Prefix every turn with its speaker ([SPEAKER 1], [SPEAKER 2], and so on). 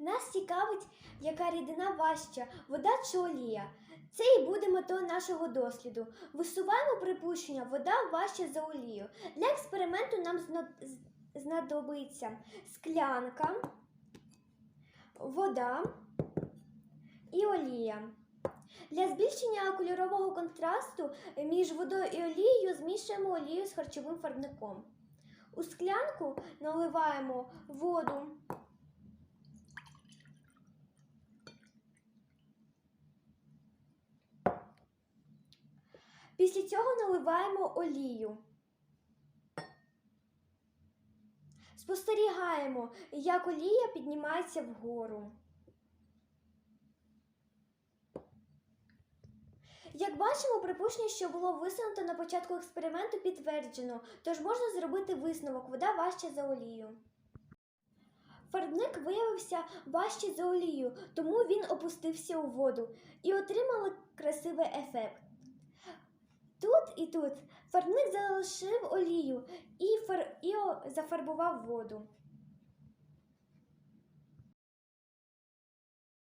[SPEAKER 1] Нас цікавить, яка рідина важча, вода чи олія. Це і буде метою нашого досліду. Висуваємо припущення, вода важча за олію. Для експерименту нам знадобиться склянка, вода і олія. Для збільшення кольорового контрасту між водою і олією змішуємо олію з харчовим фарбником. У склянку наливаємо воду. Після цього наливаємо олію. Спостерігаємо, як олія піднімається вгору. Як бачимо, припущення, що було висунуто на початку експерименту, підтверджено, тож можна зробити висновок, вода важча за олію. Фарбник виявився важче за олію, тому він опустився у воду і отримали красивий ефект. І тут фарбник залишив олію і, фар... і зафарбував воду.